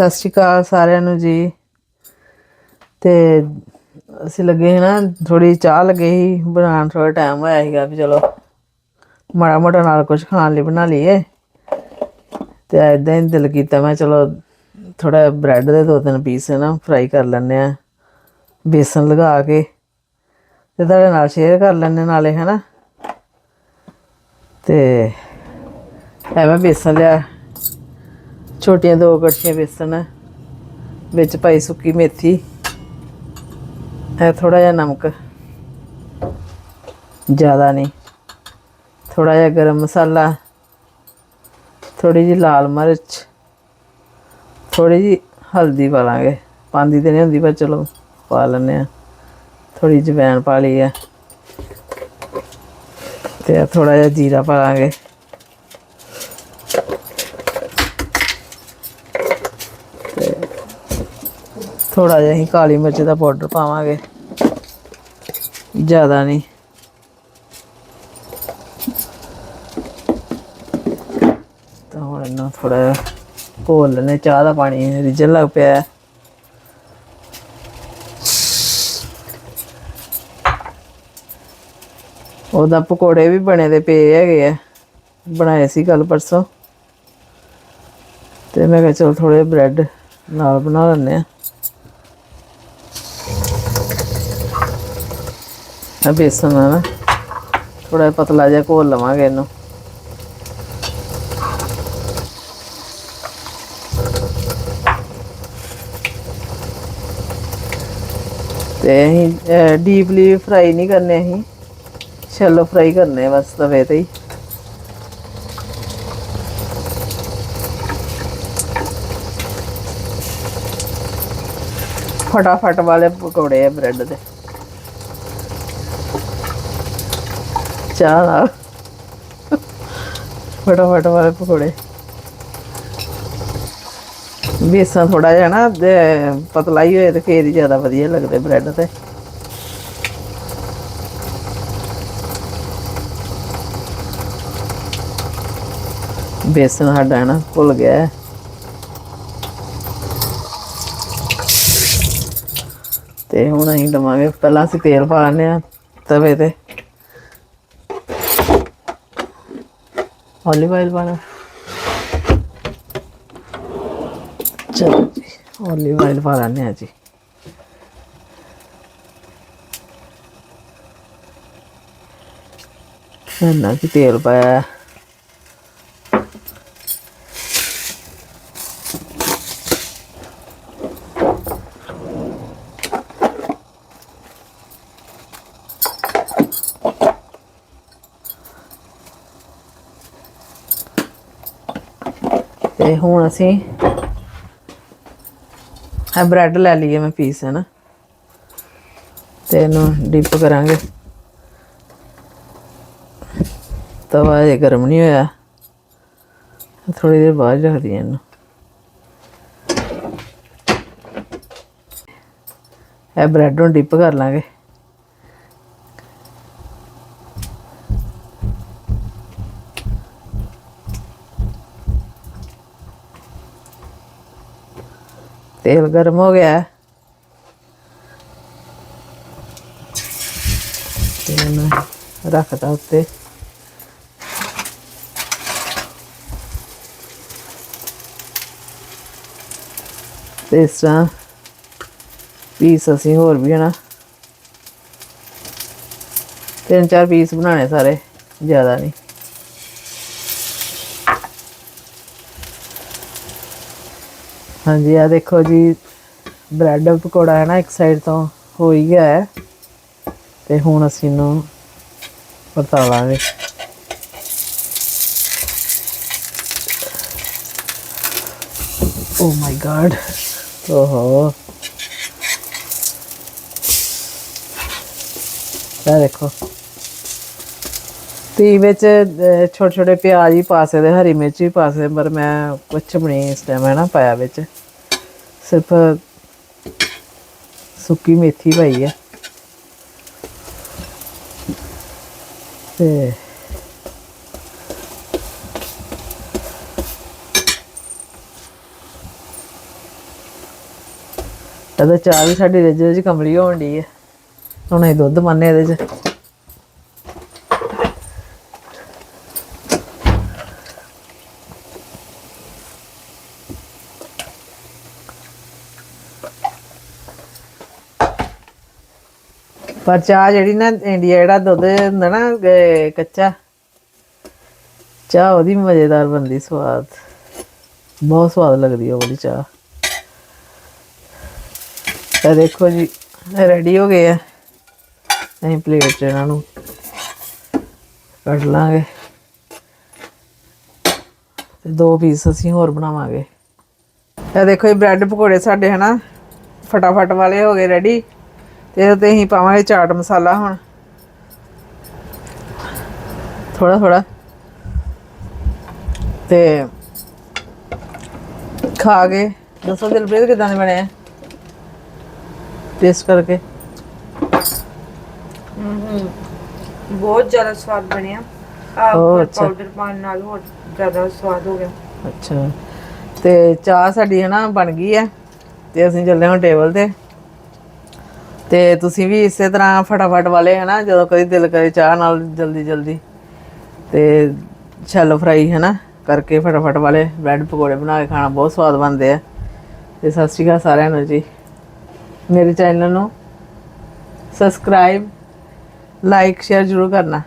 ਸਤਿ ਸ਼੍ਰੀ ਅਕਾਲ ਸਾਰਿਆਂ ਨੂੰ ਜੀ। ਤੇ ਅਸੀਂ ਲੱਗੇ ਸੀ ਨਾ ਥੋੜੀ ਚਾਹ ਲੱਗੇ ਸੀ, ਬਣਾਉਣ ਥੋੜਾ ਟਾਈਮ ਹੋਇਆ ਸੀਗਾ ਵੀ ਚਲੋ ਮਾੜਾ ਮੋਟਾ ਨਾਲ ਕੁਝ ਖਾਣ ਲਈ ਬਣਾ ਲਈਏ। ਤੇ ਐਦਾਂ ਹੀ ਦਿਲ ਕੀਤਾ, ਮੈਂ ਚਲੋ ਥੋੜਾ ਬ੍ਰੈਡ ਦੇ ਦੋ ਤਿੰਨ ਪੀਸ ਨਾ ਫਰਾਈ ਕਰ ਲੈਂਦੇ ਆ ਬੇਸਨ ਲਗਾ ਕੇ ਤੇ ਤੁਹਾਡੇ ਨਾਲ ਸ਼ੇਅਰ ਕਰ ਲੈਂਦੇ ਨਾਲੇ, ਹਨਾ। ਤੇ ਐਵੇਂ ਬੇਸਨ ਲਿਆ। ਛੋਟੀਆਂ ਦੋ ਕੜਛੀਆਂ ਬੇਸਣ ਵਿੱਚ ਪਾਈ ਸੁੱਕੀ ਮੇਥੀ, ਇਹ ਥੋੜਾ ਜਿਹਾ ਨਮਕ, ਜ਼ਿਆਦਾ ਨਹੀਂ ਥੋੜਾ ਜਿਹਾ ਗਰਮ ਮਸਾਲਾ ਥੋੜੀ ਜਿਹੀ ਲਾਲ ਮਿਰਚ ਥੋੜੀ ਜਿਹੀ ਹਲਦੀ ਪਾ ਲਾਂਗੇ ਪਾਉਂਦੀ ਤੇ ਨਹੀਂ ਹੁੰਦੀ ਪਰ ਚਲੋ ਪਾ ਲੈਂਦੇ ਆ ਥੋੜੀ ਜਵੈਣ ਪਾ ਲਈ ਆ ਤੇ ਥੋੜਾ ਜਿਹਾ ਜੀਰਾ ਪਾ ਲਾਂਗੇ। ਥੋੜਾ ਜਿਹਾ ਹੀ ਕਾਲੀ ਮਿਰਚ ਦਾ ਪਾਊਡਰ ਪਾਵਾਂਗੇ। ਜ਼ਿਆਦਾ ਨਹੀਂ ਤਾਂ ਹੁਣ ਇਹਨੂੰ ਥੋੜਾ ਜਿਹਾ ਘੋਲ ਲੈਣੇ ਚਾਹ ਦਾ ਪਾਣੀ ਰਿਜਣ ਲੱਗ ਪਿਆ ਹੈ। ਉਹਦਾ ਪਕੌੜੇ ਵੀ ਬਣੇ ਦੇ ਪਏ ਹੈਗੇ ਆ। ਬਣਾਏ ਸੀ ਕੱਲ ਪਰਸੋਂ। ਤੇ ਮੈਂ ਕਿਹਾ ਚਲ ਥੋੜੇ ਬ੍ਰੈਡ ਨਾਲ ਬਣਾ ਲੈਂਦੇ ਆ ਬੇਸਨ ਆ ਨਾ। ਥੋੜਾ ਪਤਲਾ ਜਿਹਾ ਘੋਲ ਲਵਾਂਗੇ ਇਹਨੂੰ। ਤੇ ਅਸੀਂ ਡੀਪਲੀ ਫਰਾਈ ਨਹੀਂ ਕਰਨੇ ਅਸੀਂ। ਸ਼ੈਲੋ ਫਰਾਈ ਕਰਨੇ ਬਸ ਤਵੇ ਤੇ ਹੀ। ਫਟਾਫਟ ਵਾਲੇ ਪਕੌੜੇ ਆ ਬ੍ਰੈਡ ਦੇ। ਚਾਹ ਨਾਲ ਫਟਾਫਟ ਵਾਲੇ ਪਕੌੜੇ। ਬੇਸਨ ਥੋੜਾ ਜਿਹਾ ਨਾ ਪਤਲਾ ਹੀ ਹੋਏ ਤੇ ਫੇਰ ਹੀ ਜ਼ਿਆਦਾ ਵਧੀਆ ਲੱਗਦੇ ਬ੍ਰੈਡ ਤੇ। ਬੇਸਨ ਸਾਡਾ ਨਾ ਭੁੱਲ ਗਿਆ। ਹੈ। ਤੇ ਹੁਣ ਅਸੀਂ ਲਵਾਂਗੇ ਪਹਿਲਾਂ ਅਸੀਂ ਤੇਲ ਪਾ ਲੈਂਦੇ ਆ ਤਵੇ ਤੇ। Olive oil ਪਾਣਾ ਚਲੋ ਜੀ olive oil ਪਾ ਲੈਂਦੇ ਆ ਜੀ ਇੰਨਾ ਤੇ ਹੁਣ ਅਸੀਂ। ਆ ਬ੍ਰੈਡ ਲੈ ਲਈਏ ਮੈਂ ਪੀਸ ਹੈ ਨਾ ਤੇ ਇਹਨੂੰ ਡਿਪ ਕਰਾਂਗੇ। ਤਵਾ ਇਹ ਗਰਮ ਨਹੀਂ ਹੋਇਆ। ਥੋੜੀ ਦੇਰ ਬਾਅਦ ਰੱਖਦੀ ਹਾਂ ਇਹਨੂੰ। ਇਹ ਬ੍ਰੈਡ ਨੂੰ ਡਿਪ ਕਰ ਲਾਂਗੇ। ਤੇਲ ਗਰਮ ਹੋ ਗਿਆ। ਤੇ ਇਹਨੂੰ ਰੱਖਦਾ ਉੱਤੇ। ਤੇ ਇਸ ਤਰ੍ਹਾਂ ਪੀਸ ਅਸੀਂ ਹੋਰ ਵੀ ਹਨਾ। ਤਿੰਨ ਚਾਰ ਪੀਸ ਬਣਾਣੇ ਸਾਰੇ, ਜ਼ਿਆਦਾ ਨਹੀਂ। ਹਾਂਜੀ ਆ ਦੇਖੋ ਜੀ ਬ੍ਰੈਡ ਪਕੌੜਾ ਹੈ ਨਾ ਇੱਕ ਸਾਈਡ ਤੋਂ, ਹੋ ਹੀ ਗਿਆ ਹੈ। ਤੇ ਹੁਣ ਅਸੀਂ ਇਹਨੂੰ ਪਰਤਾ ਲਾਂਗੇ। ਓ ਮਾਈ ਗॉड ਓਹੋ। ਇਹ ਦੇਖੋ। ਤੇ ਵਿੱਚ ਛੋਟੇ ਛੋਟੇ ਪਿਆਜ਼ ਹੀ ਪਾ ਸਕਦੇ, ਹਰੀ ਮਿਰਚ ਵੀ ਪਾ ਸਕਦੇ, ਪਰ ਮੈਂ ਕੁਛ ਵੀ ਨਹੀਂ ਇਸ ਟਾਈਮ ਹੈ ਨਾ, ਪਾਇਆ ਵਿੱਚ। ਸਿਰਫ ਸੁੱਕੀ ਮੇਥੀ ਪਾਈ ਹੈ ਤੇ ਇਹਦਾ ਚਾਹ ਵੀ ਸਾਡੀ ਰਿੱਝ ਰਿੱਝ ਕਮਲੀ ਹੋਣ ਡਈ ਹੈ ਹੁਣ ਅਸੀਂ ਦੁੱਧ ਪਾਉਂਦੇ ਇਹਦੇ 'ਚ। ਪਰ ਚਾਹ ਜਿਹੜੀ ਨਾ ਇੰਡੀਆ ਜਿਹੜਾ ਦੁੱਧ ਹੁੰਦਾ ਨਾ ਕੱਚਾ, ਚਾਹ ਉਹਦੀ ਮਜ਼ੇਦਾਰ ਬਣਦੀ ਸਵਾਦ। ਬਹੁਤ ਸਵਾਦ ਲੱਗਦੀ ਹੈ ਉਹ ਵਾਲੀ ਚਾਹ। ਇਹ ਦੇਖੋ ਜੀ ਰੈਡੀ ਹੋ ਗਏ ਆ। ਅਸੀਂ ਪਲੇਟ 'ਚ ਇਹਨਾਂ ਨੂੰ ਕੱਢ ਲਾਂਗੇ। ਤੇ ਦੋ ਪੀਸ ਅਸੀਂ ਹੋਰ ਬਣਾਵਾਂਗੇ। ਇਹ ਦੇਖੋ ਇਹ ਬ੍ਰੈਡ ਪਕੌੜੇ ਸਾਡੇ ਹਨਾ, ਫਟਾਫਟ ਵਾਲੇ ਹੋ ਗਏ ਰੈਡੀ ਤੇ ਇਹਦੇ ਤੇ ਅਸੀਂ ਪਾਵਾਂਗੇ ਚਾਟ ਮਸਾਲਾ ਹੁਣ। ਥੋੜਾ ਥੋੜਾ ਤੇ ਖਾ ਕੇ ਦੱਸੋ ਦਿਲਪ੍ਰੀਤ ਕਿਦਾਂ ਦੇ ਬਣੇ ਆ? ਟੇਸਟ ਕਰਕੇ। ਬਹੁਤ ਜ਼ਿਆਦਾ ਸਵਾਦ ਬਣਿਆ ਆ। ਪਾਊਡਰ ਪਾਉਣ ਨਾਲ ਹੋਰ ਜ਼ਿਆਦਾ ਸਵਾਦ ਹੋ ਗਿਆ। ਅੱਛਾ। ਤੇ ਚਾਹ ਸਾਡੀ ਹੈ ਨਾ ਬਣ ਗਈ ਹੈ ਤੇ ਅਸੀਂ ਚੱਲੇ ਹਾਂ ਟੇਬਲ ਤੇ। ਤੇ ਤੁਸੀਂ ਵੀ ਇਸੇ ਤਰ੍ਹਾਂ ਫਟਾਫਟ ਵਾਲੇ ਹੈ ਨਾ ਜਦੋਂ ਕਦੀ ਦਿਲ ਕਰੇ ਚਾਹ ਨਾਲ ਜਲਦੀ ਜਲਦੀ। ਤੇ ਸ਼ੈਲੋ ਫਰਾਈ ਹੈ ਨਾ ਕਰਕੇ ਫਟਾਫਟ ਵਾਲੇ ਬ੍ਰੈਡ ਪਕੌੜੇ ਬਣਾ ਕੇ ਖਾਣਾ ਬਹੁਤ ਸਵਾਦ ਬਣਦੇ ਆ। ਤੇ ਸਤਿ ਸ਼੍ਰੀ ਅਕਾਲ ਸਾਰਿਆਂ ਨੂੰ ਜੀ। ਮੇਰੇ ਚੈਨਲ ਨੂੰ ਸਬਸਕ੍ਰਾਈਬ ਲਾਈਕ ਸ਼ੇਅਰ ਜ਼ਰੂਰ ਕਰਨਾ।